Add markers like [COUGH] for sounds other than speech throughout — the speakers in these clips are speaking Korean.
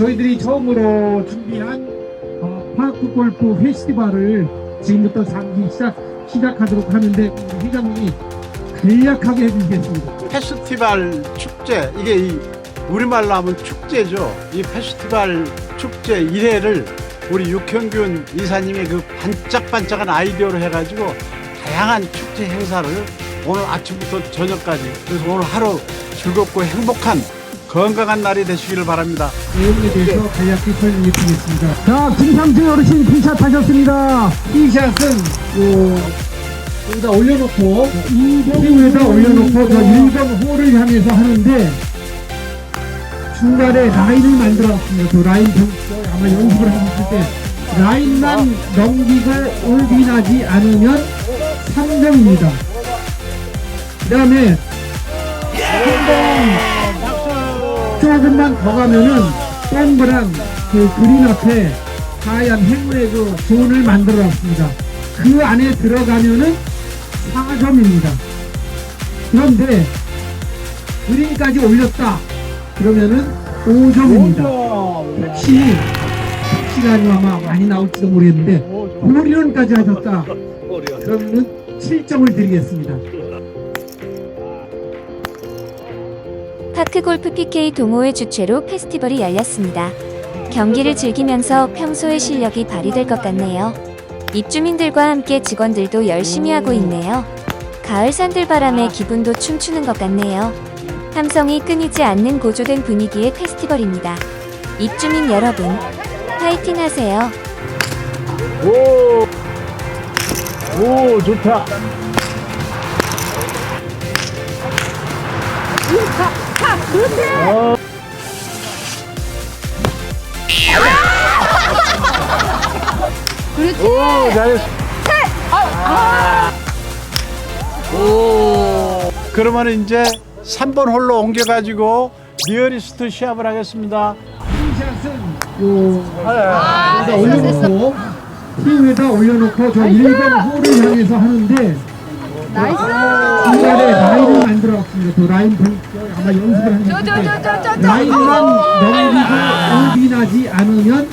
저희들이 처음으로 준비한 어, 파크 골프 페스티벌을 지금부터 상기 시작, 시작하도록 하는데 회장님이 간략하게 해주시겠습니다. 페스티벌 축제 이게 이 우리말로 하면 축제죠. 이 페스티벌 축제 1회를 우리 육현균 이사님의 그 반짝반짝한 아이디어로 해가지고 다양한 축제 행사를 오늘 아침부터 저녁까지 그래서 오늘 하루 즐겁고 행복한 건강한 날이 되시기를 바랍니다. 내용에 대해서 간략히 설명해 드리겠습니다. 자, 김상준 어르신 티샷 하셨습니다. 티샷은 요, 여기다 올려놓고, 이위에다 올려놓고, 저 1번 홀을 향해서 하는데, 중간에 라인을 만들어 놨습니다. 그 라인 경- 아마 연습을 하셨을 때, 라인만 넘기고 올빈하지 않으면 3점입니다. 그 다음에, 한번 조금만 더 가면은 동그란 그 그린 앞에 하얀 행운의 그 존을 만들어 놨습니다. 그 안에 들어가면은 4점입니다. 그런데 그린까지 올렸다. 그러면은 5점입니다. 택시, 택시가 아니면 아마 많이 나올지도 모르겠는데 홀리런까지 하셨다. 그러면은 7점을 드리겠습니다. 파크골프 PK 동호회 주최로 페스티벌이 열렸습니다. 경기를 즐기면서 평소의 실력이 발휘될 것 같네요. 입주민들과 함께 직원들도 열심히 하고 있네요. 가을 산들바람에 기분도 춤추는 것 같네요. 함성이 끊이지 않는 고조된 분위기의 페스티벌입니다. 입주민 여러분, 파이팅 하세요. 오, 오 좋다. 그렇지. 오, 잘했어. 오. 그러면 이제 3번 홀로 옮겨가지고 리얼리스트 시합을 하겠습니다. 요 여기다 올려놓고 티 위에다 올려놓고 저 1번 홀을 향해서 하는데 중간에 라인을 만들어 왔습니다. 그 라인 볼- 아마 연습을 하셨을 때 라인만 넘기고 올빈하지 않으면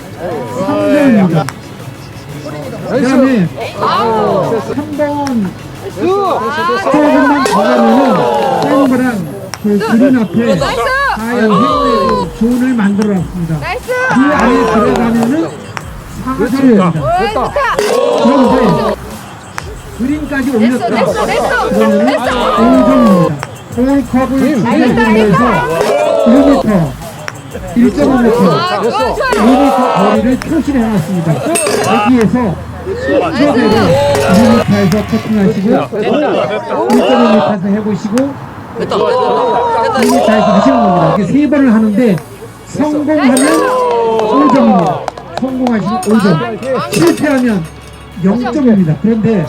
3점입니다. 그 다음에 3번 조금만 더 가면은 동그란 그 그린 앞에 하얀 행운의 그 존을 만들어 놨습니다. 그 안에 들어가면은 4점입니다. 그런데 그린까지 올렸다. 그러면은 5점입니다. 홀컵을 진행해서 1m, 1.5m, 2m 거리를 표시를 해놨습니다. 여기에서 순서대로 2m에서 커팅하시고 1.5m에서 해보시고 2m에서 하시는 겁니다. 이렇게 세 번을 하는데 성공하면 5점입니다. 성공하시면 5점, 실패하면 0점입니다. 그런데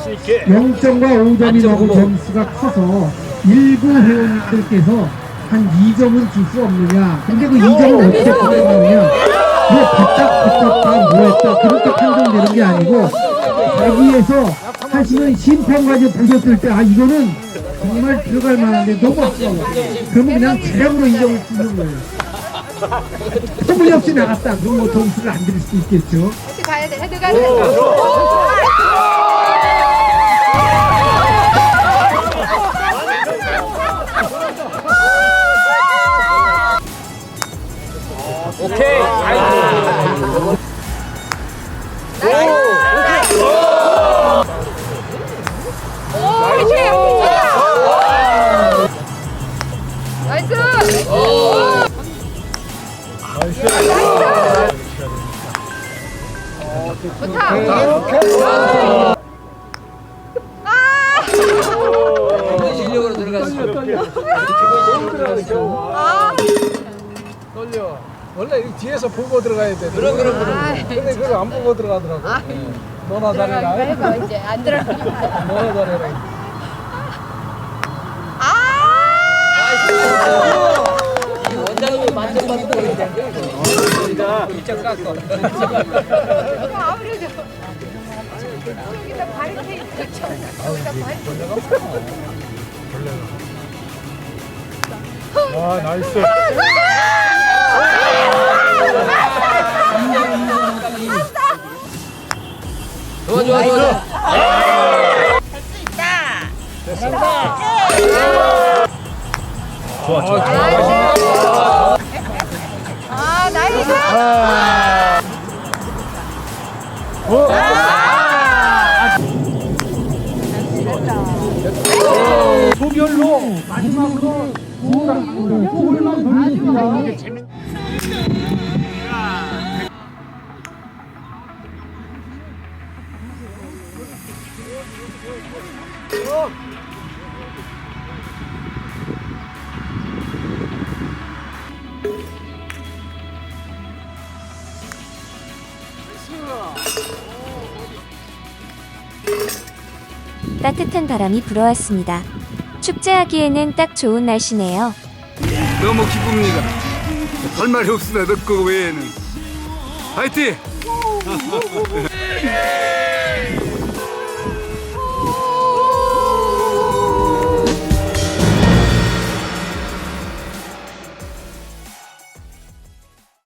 0점과 5점이 너무 점수가 커서 일부 회원님들께서 한 2점은 줄 수 없느냐. 근데 그 2점을 어떻게 받아가느냐. 뭐 바짝 붙었다, 뭐 했다. 그렇게 판정되는 게 아니고 자기에서 하시는 심판까지 보셨을 때 아, 이거는 정말 들어갈 만한데 너무 아까워. 그러면 그냥 대량으로 2점을 주는 거예요. 터무니없이 나갔다. 그럼 뭐 점수를 안 드릴 수 있겠죠. 가야 돼. 헤드 가야 돼. 나이스. 좋다. 실력으로 들어갔어. 떨려. 원래 이 뒤에서 보고 들어가야 돼. 그럼 그럼 그럼. 아, 근데 그걸 안 보고 들어가더라고. 너나 잘해라. 해봐 이제 안 들어가. 너나 잘해라. 이 모르겠는 거야. 이거. 일정 깎고. 여기다 바리케이트 쳐. 여기다 벌레가 많아. 벌레가. 와 나이스. 좋아 좋아 좋아. 할수 있다. 좋아 좋아. 아 나이스. 소별로 마지막으로 골만 돌렸습니다. 따뜻한 바람이 불어왔습니다. 축제하기에는 딱 좋은 날씨네요. 너무 기쁩니다. 할 말이 없습니다. 너그 외에는. 화이팅! [LAUGHS]